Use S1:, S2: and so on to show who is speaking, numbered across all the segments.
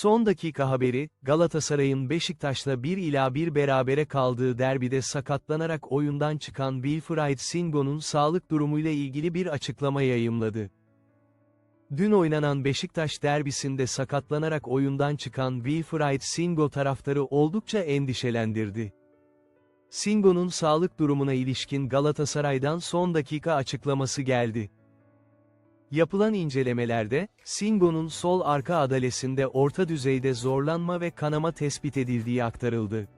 S1: Son dakika haberi, Galatasaray'ın Beşiktaş'la 1 ila 1 berabere kaldığı derbide sakatlanarak oyundan çıkan Wilfried Singo'nun sağlık durumuyla ilgili bir açıklama yayımladı. Dün oynanan Beşiktaş derbisinde sakatlanarak oyundan çıkan Wilfried Singo taraftarı oldukça endişelendirdi. Singo'nun sağlık durumuna ilişkin Galatasaray'dan son dakika açıklaması geldi. Yapılan incelemelerde, Singo'nun sol arka adalesinde orta düzeyde zorlanma ve kanama tespit edildiği aktarıldı.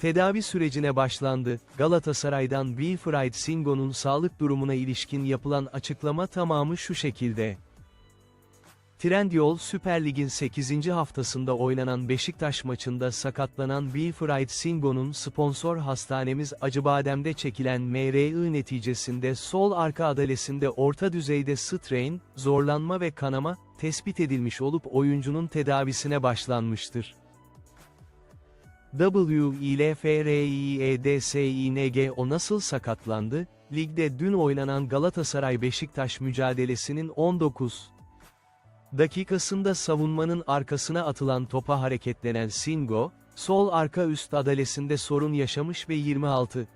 S1: Tedavi sürecine başlandı. Galatasaray'dan Wilfried Singo'nun sağlık durumuna ilişkin yapılan açıklama tamamı şu şekilde. Trendyol Süper Lig'in 8. haftasında oynanan Beşiktaş maçında sakatlanan Wilfried Singo'nun sponsor hastanemiz Acıbadem'de çekilen MRI neticesinde sol arka adalesinde orta düzeyde strain, zorlanma ve kanama, tespit edilmiş olup oyuncunun tedavisine başlanmıştır. W ile F R I E D S I N G o nasıl sakatlandı? Ligde dün oynanan Galatasaray-Beşiktaş mücadelesinin 19 dakikasında savunmanın arkasına atılan topa hareketlenen Singo, sol arka üst adalesinde sorun yaşamış ve 26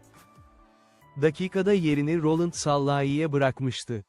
S1: dakikada yerini Roland Sallahi'ye bırakmıştı.